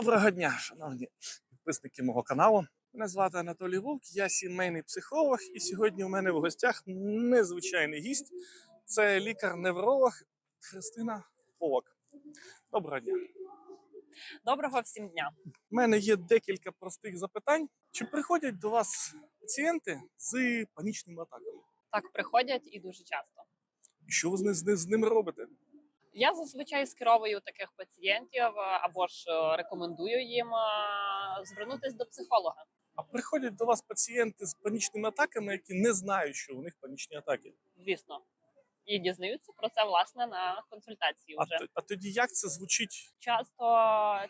Доброго дня, шановні підписники мого каналу. Мене звати Анатолій Вовк, я сімейний психолог, і сьогодні у мене в гостях незвичайний гість. Це лікар-невролог Христина Полок. Доброго дня. Доброго всім дня. У мене є декілька простих запитань. Чи приходять до вас пацієнти з панічними атаками? Так приходять і дуже часто. І Що ви з ним- з з ними робите? Я зазвичай скеровую таких пацієнтів е, або ж е, рекомендую їм е, звернутися до психолога. А приходять до вас пацієнти з панічними атаками, які не знають, що у них панічні атаки. Звісно, і дізнаються про це власне на консультації. Вже т- а тоді як це звучить? часто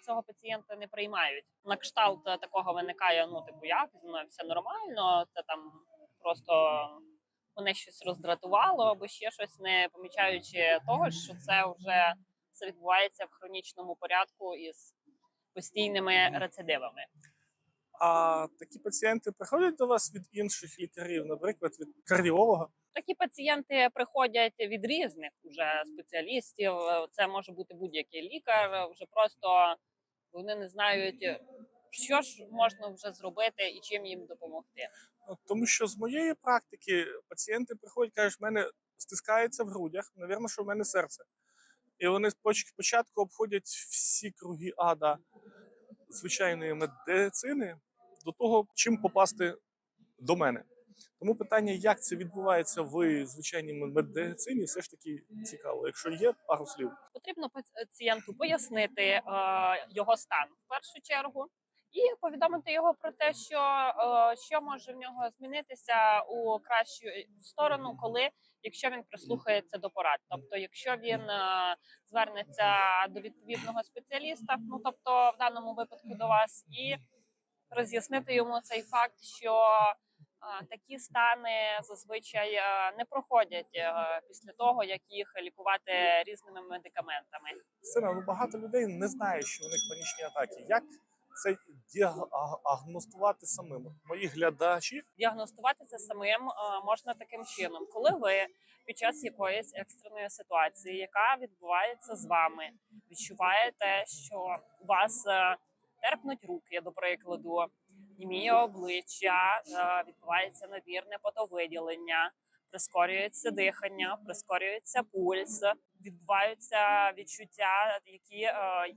цього пацієнта не приймають. На кшталт такого виникає. Ну, типу, як зі мною все нормально, це там просто мене щось роздратувало, або ще щось, не помічаючи того, що це вже все відбувається в хронічному порядку із постійними рецидивами. А такі пацієнти приходять до вас від інших лікарів, наприклад, від кардіолога. Такі пацієнти приходять від різних уже спеціалістів. Це може бути будь-який лікар. Вже просто вони не знають, що ж можна вже зробити і чим їм допомогти. Ну, Тому що з моєї практики пацієнти приходять, кажуть, в мене стискається в грудях, навірно, що в мене серце. І вони споч- спочатку обходять всі круги ада звичайної медицини до того, чим попасти до мене. Тому питання, як це відбувається в звичайній медицині, все ж таки цікаво. Якщо є пару слів. Потрібно пацієнту пояснити е, його стан в першу чергу. І повідомити його про те, що, е, що може в нього змінитися у кращу сторону, коли якщо він прислухається до порад. Тобто, якщо він е, звернеться до відповідного спеціаліста, ну тобто в даному випадку до вас, і роз'яснити йому цей факт, що е, такі стани зазвичай не проходять після того, як їх лікувати різними медикаментами. Сина, ну багато людей не знає, що у них панічні атаки. Як це діагностувати самим? Мої глядачі Діагностувати це самим е, можна таким чином, коли ви під час якоїсь екстреної ситуації, яка відбувається з вами, відчуваєте, що у вас е, терпнуть руки, до прикладу, німіє обличчя, е, відбувається надмірне потовиділення, прискорюється дихання, прискорюється пульс, відбуваються відчуття, які е,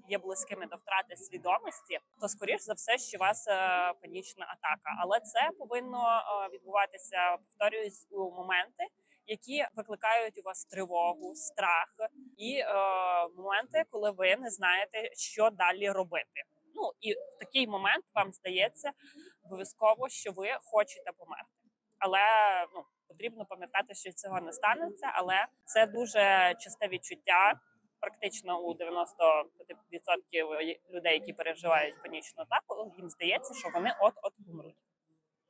є близькими до втрати свідомості, то скоріш за все, що у вас е, панічна атака. Але це повинно е, відбуватися, повторююсь, у моменти, які викликають у вас тривогу, страх і е, моменти, коли ви не знаєте, що далі робити. Ну і в такий момент вам здається обов'язково, що ви хочете померти, але ну потрібно пам'ятати, що цього не станеться, але це дуже часте відчуття. Практично у 95% людей, які переживають панічну атаку, їм здається, що вони от-от помруть.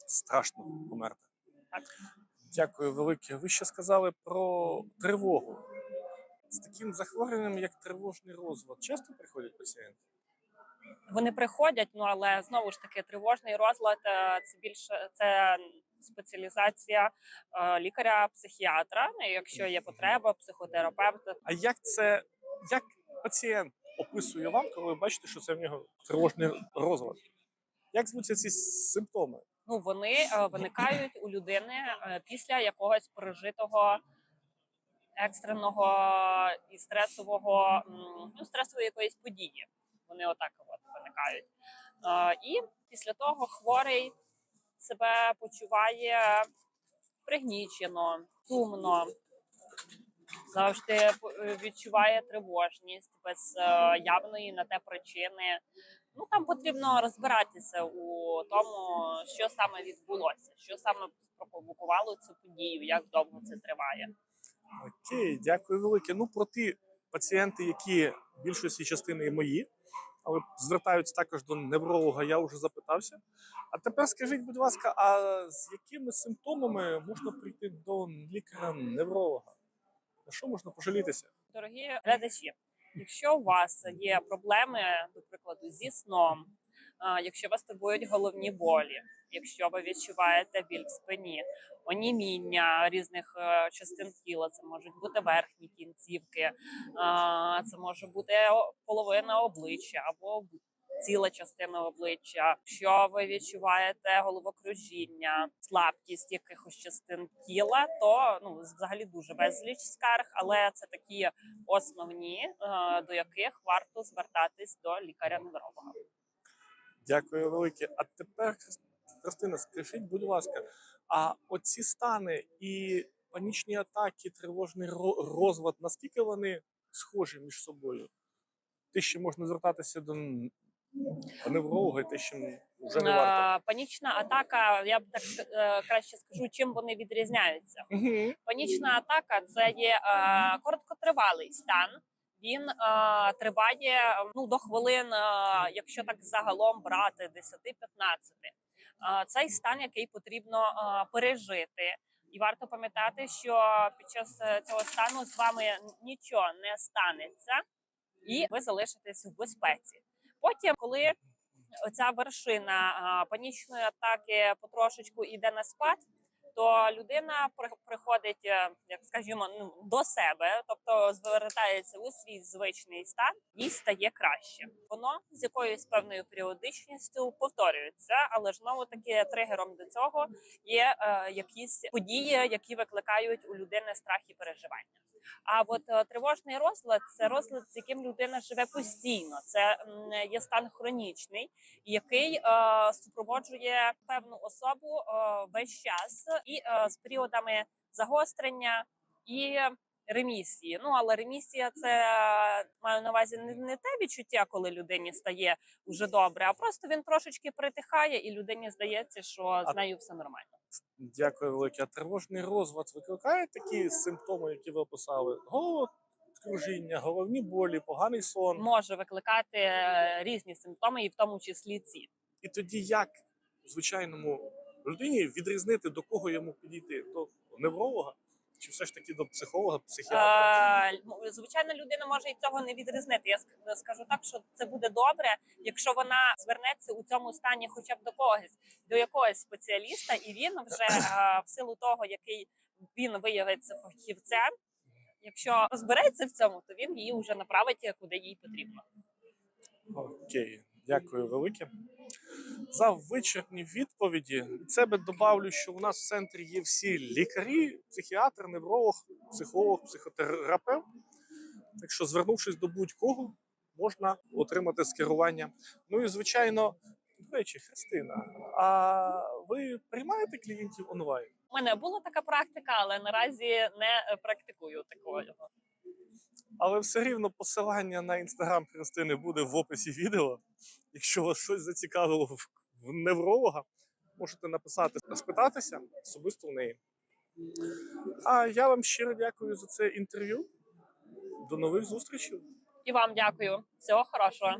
страшно померти. Так. Дякую велике. Ви ще сказали про тривогу. З таким захворюванням, як тривожний розлад, часто приходять пацієнти? Вони приходять, ну але знову ж таки тривожний розлад е, це більше це спеціалізація е, лікаря-психіатра. Ну, якщо є потреба, психотерапевта. А як це як пацієнт описує вам, коли ви бачите, що це в нього тривожний розлад? Як звуться ці симптоми? Ну вони е, виникають у людини е, після якогось пережитого екстреного і стресового ну, стресової якоїсь події. Вони отак от виникають. І після того хворий себе почуває пригнічено, сумно, завжди е, відчуває тривожність без е, явної на те причини. Ну там потрібно розбиратися у тому, що саме відбулося, що саме спровокувало цю подію, як довго це триває. Окей, дякую велике. Ну про ті пацієнти, які більшості частини мої, але звертаються також до невролога, я вже запитався. А тепер скажіть, будь ласка, а з якими симптомами можна прийти до лікаря-невролога? На що можна пожалітися? Дорогі глядачі, якщо у вас є проблеми, до прикладу, зі сном, якщо вас турбують головні болі, якщо ви відчуваєте біль в спині, оніміння різних е, частин тіла, це можуть бути верхні кінцівки, це може бути половина обличчя або ціла частина обличчя. Якщо ви відчуваєте головокружіння, слабкість якихось частин тіла, то ну взагалі дуже безліч скарг, але це такі основні, е, до яких варто звертатись до лікаря-невролога. Дякую велике. А тепер, Хрис- Христина, скажіть, будь ласка, а оці стани і панічні атаки, тривожний ро- розлад, наскільки вони схожі між собою? Ти ще можна звертатися до невролога, і ти ще вже не варто. Е, Панічна атака, я б так е, краще скажу, чим вони відрізняються. Панічна атака це є е, короткотривалий стан. Він е, триває ну до хвилин, е, якщо так загалом брати 10-15. Е, цей стан, який потрібно е, пережити. І варто пам'ятати, що під час е, цього стану з вами нічого не станеться, і ви залишитесь в безпеці. Потім, коли оця вершина а, панічної атаки потрошечку йде на спад, то людина при- приходить, е, як скажімо, ну до себе, тобто звертається у свій звичний стан, і стає краще. Воно з якоюсь певною періодичністю повторюється, але знову таки тригером до цього є е, якісь події, які викликають у людини страх і переживання. А от е, тривожний розлад це розлад, з яким людина живе постійно. Це є стан хронічний, який е, супроводжує певну особу е, весь час і з періодами загострення і ремісії. Ну але ремісія це маю на увазі не, те відчуття, коли людині стає уже добре, а просто він трошечки притихає, і людині здається, що з нею все нормально. Дякую велике. А тривожний розлад викликає такі симптоми, які ви описали? Головокружіння, головні болі, поганий сон. Може викликати е, різні симптоми, і в тому числі ці. І тоді як звичайному людині відрізнити, до кого йому підійти? До невролога чи все ж таки до психолога, психіатра? Е, Звичайно, людина може і цього не відрізнити. Я скажу так, що це буде добре, якщо вона звернеться у цьому стані, хоча б до когось, до якогось спеціаліста, і він вже е, в силу того, який він виявиться фахівцем. Якщо розбереться в цьому, то він її вже направить куди їй потрібно. Окей, дякую велике. За вичерпні відповіді від себе добавлю, що у нас в центрі є всі лікарі, психіатр, невролог, психолог, психотерапевт. Так що, звернувшись до будь-кого, можна отримати скерування. Ну і звичайно, до речі, Христина, а ви приймаєте клієнтів онлайн? У мене була така практика, але наразі не практикую такого. Але все рівно посилання на інстаграм Христини буде в описі відео. Якщо вас щось зацікавило в, невролога, можете написати, спитатися особисто в неї. А я вам щиро дякую за це інтерв'ю. До нових зустрічей. І вам дякую. Всього хорошого.